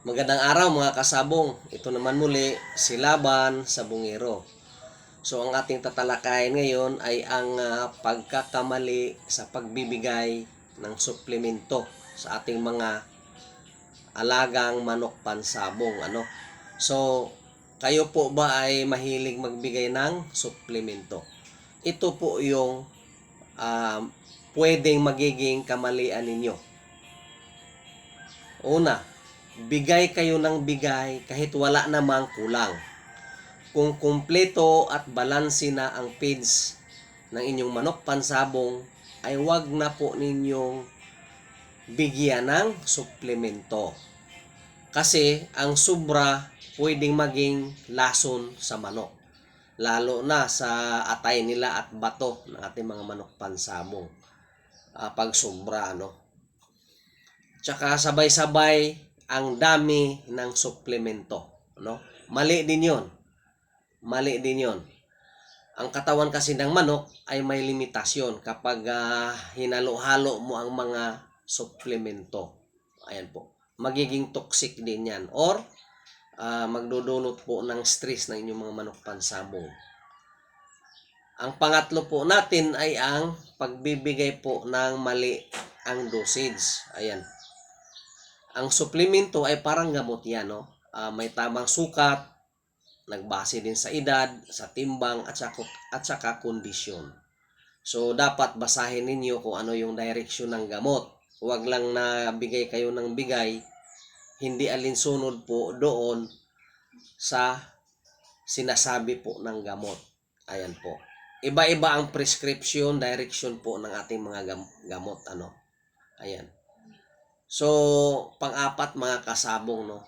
Magandang araw mga kasabong. Ito naman muli si Laban sa Bungero. So ang ating tatalakayin ngayon ay ang ah, pagkakamali sa pagbibigay ng suplemento sa ating mga alagang manok pansabong ano. So kayo po ba ay mahilig magbigay ng suplemento? Ito po yung ah, pwedeng magiging kamalian ninyo. Una, bigay kayo ng bigay kahit wala namang kulang. Kung kumpleto at balanse na ang feeds ng inyong manok pansabong, ay wag na po ninyong bigyan ng suplemento. Kasi ang sobra pwedeng maging lason sa manok. Lalo na sa atay nila at bato ng ating mga manok pansabong. Ah, pag sobra, ano. Tsaka sabay-sabay ang dami ng suplemento. No? Mali din yon. Mali din yon. Ang katawan kasi ng manok ay may limitasyon kapag ah, hinalo-halo mo ang mga suplemento. Ayan po. Magiging toxic din yan. Or ah, magdudulot po ng stress ng inyong mga manok pansabong. Ang pangatlo po natin ay ang pagbibigay po ng mali ang dosage. Ayan. Ang suplemento ay parang gamot yan, no? Ah, may tamang sukat, nagbase din sa edad, sa timbang, at saka, at saka kondisyon. So, dapat basahin ninyo kung ano yung direction ng gamot. Huwag lang na bigay kayo ng bigay, hindi alinsunod po doon sa sinasabi po ng gamot. Ayan po. Iba-iba ang prescription, direction po ng ating mga gam- gamot. Ano? Ayan. So, pang-apat mga kasabong, no?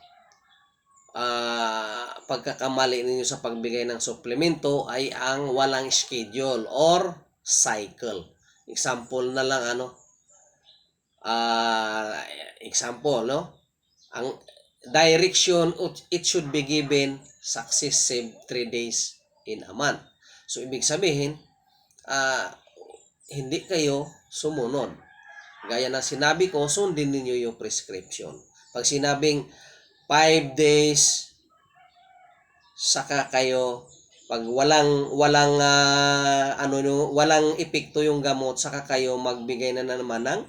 Ah, pagkakamali ninyo sa pagbigay ng suplemento ay ang walang schedule or cycle. Example na lang ano. Ah, example, no? Ang direction it should be given successive 3 days in a month. So ibig sabihin, ah hindi kayo sumunod. Gaya ng sinabi ko, sundin ninyo yung prescription. Pag sinabing 5 days, saka kayo pag walang walang ah, ano no, walang epekto yung gamot, saka kayo magbigay na naman ng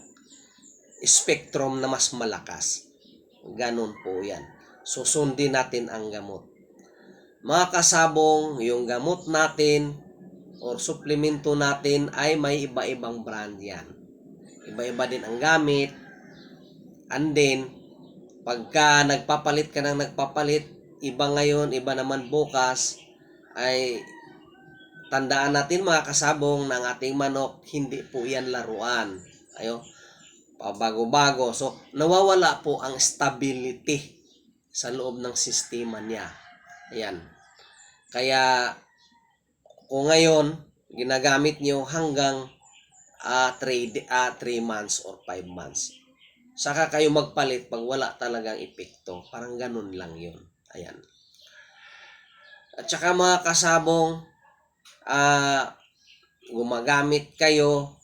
spectrum na mas malakas. Ganon po 'yan. So sundin natin ang gamot. Mga kasabong, yung gamot natin or suplemento natin ay may iba-ibang brand yan. Iba-iba din ang gamit. And then, pagka nagpapalit ka ng nagpapalit, iba ngayon, iba naman bukas, ay tandaan natin mga kasabong ng ating manok, hindi po yan laruan. Ayo, pabago-bago. So, nawawala po ang stability sa loob ng sistema niya. Ayan. Kaya, kung ngayon, ginagamit nyo hanggang 3 uh, months or 5 months. Saka kayo magpalit pag wala talagang epekto. Parang ganun lang yun. Ayan. At saka mga kasabong, ah gumagamit kayo,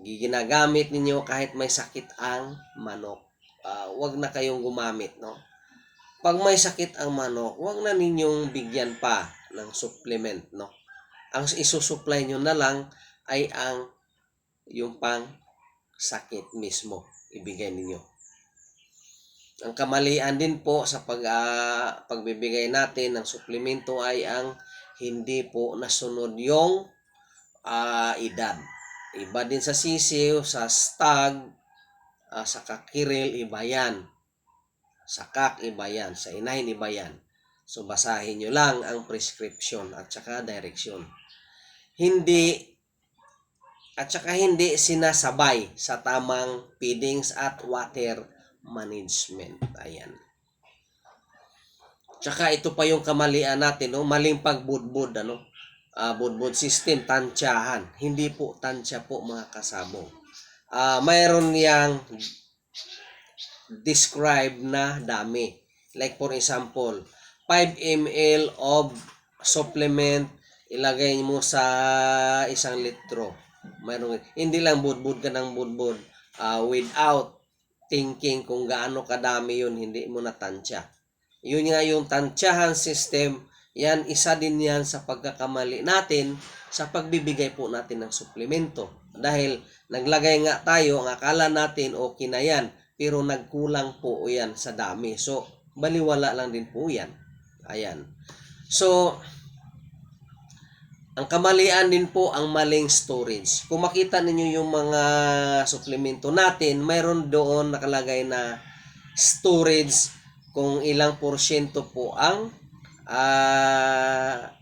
ginagamit ninyo kahit may sakit ang manok. Ah, wag na kayong gumamit, no? Pag may sakit ang manok, wag na ninyong bigyan pa ng supplement, no? Ang isusupply nyo na lang ay ang yung pang sakit mismo ibigay ninyo. Ang kamalian din po sa pag ah, pagbibigay natin ng suplemento ay ang hindi po nasunod yung ah, edad. Iba din sa sisiw, sa stag, ah, sa kakiril, iba yan. Sa kak, iba yan. Sa inahin, iba yan. So, basahin nyo lang ang prescription at saka direction. Hindi at saka hindi sinasabay sa tamang feedings at water management. Ayan. Tsaka ito pa yung kamalian natin, no? maling pagbudbud, ano? Ah, budbud system, tansyahan. Hindi po tansya po mga kasabong. Ah, mayroon yang describe na dami. Like for example, 5 ml of supplement ilagay mo sa isang litro. Mayroon hindi lang budbud ka ng budbud uh, without thinking kung gaano kadami yun, hindi mo natansya. Yun nga yung tansyahan system, yan isa din yan sa pagkakamali natin sa pagbibigay po natin ng suplemento. Dahil naglagay nga tayo, ang akala natin okay na yan, pero nagkulang po yan sa dami. So, baliwala lang din po yan. Ayan. So, ang kamalian din po ang maling storage. Kung makita ninyo yung mga suplemento natin, mayroon doon nakalagay na storage kung ilang porsyento po ang ah,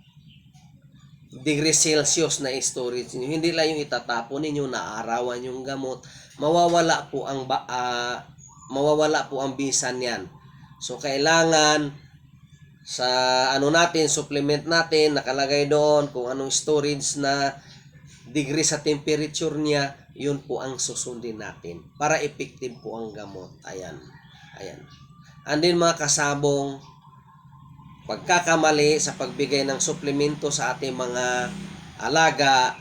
degree Celsius na storage niyo. Hindi lang yung itatapon ninyo na arawan yung gamot. Mawawala po ang ah, mawawala po ang bisan niyan. So kailangan sa ano natin, supplement natin, nakalagay doon kung anong storage na degree sa temperature niya, yun po ang susundin natin para effective po ang gamot. Ayan. Ayan. And then mga kasabong, pagkakamali sa pagbigay ng suplemento sa ating mga alaga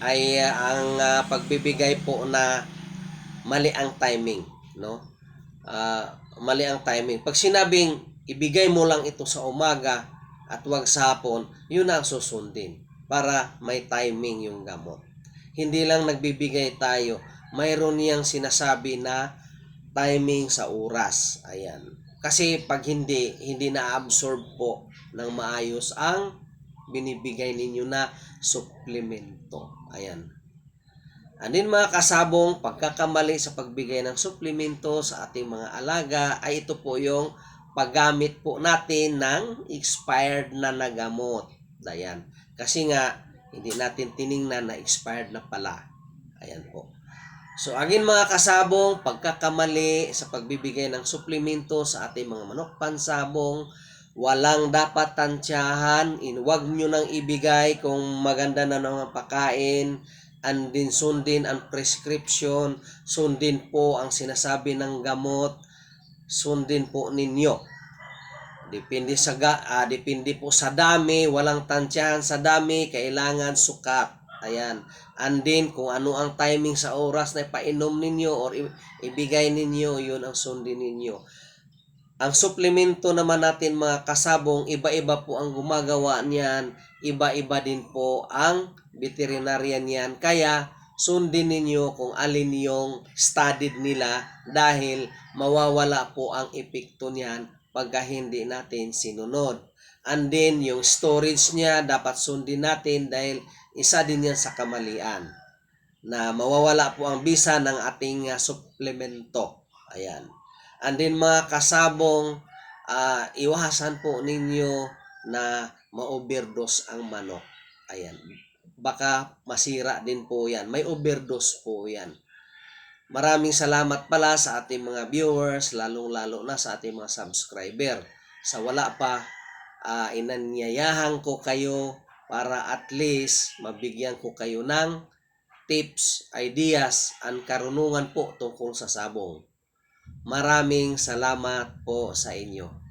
ay uh, ang uh, pagbibigay po na mali ang timing, no? Ah, mali ang timing. Pag sinabing ibigay mo lang ito sa umaga at wag sa hapon, yun ang susundin para may timing yung gamot. Hindi lang nagbibigay tayo, mayroon niyang sinasabi na timing sa oras. Ayan. Kasi pag hindi, hindi na-absorb po ng maayos ang binibigay ninyo na suplemento. Ayan. Anin mga kasabong, pagkakamali sa pagbigay ng suplemento sa ating mga alaga ay ito po yung paggamit po natin ng expired na nagamot. Ayan. Kasi nga, hindi natin tiningnan na expired na pala. Ayan po. So, agin mga kasabong, pagkakamali sa pagbibigay ng suplemento sa ating mga manok pansabong, walang dapat tansyahan, in, wag nyo nang ibigay kung maganda na ng pakain, and din sundin ang prescription, sundin po ang sinasabi ng gamot, sundin po ninyo. Depende sa ga, ah, depende po sa dami, walang tansyahan sa dami, kailangan sukat. Ayan. And then, kung ano ang timing sa oras na ipainom ninyo or ibigay ninyo, yun ang sundin ninyo. Ang suplemento naman natin mga kasabong, iba-iba po ang gumagawa niyan, iba-iba din po ang veterinarian niyan. Kaya, sundin ninyo kung alin yung studied nila dahil mawawala po ang epekto niyan pagka hindi natin sinunod. And then, yung storage niya, dapat sundin natin dahil isa din yan sa kamalian na mawawala po ang bisa ng ating uh, suplemento. Ayan. And then mga kasabong, ah, iwasan po ninyo na ma-overdose ang manok. Ayan. Baka masira din po yan. May overdose po yan. Maraming salamat pala sa ating mga viewers, lalong-lalo na sa ating mga subscriber. Sa wala pa, ah, inanyayahan ko kayo para at least mabigyan ko kayo ng tips, ideas, and karunungan po tungkol sa sabong. Maraming salamat po sa inyo.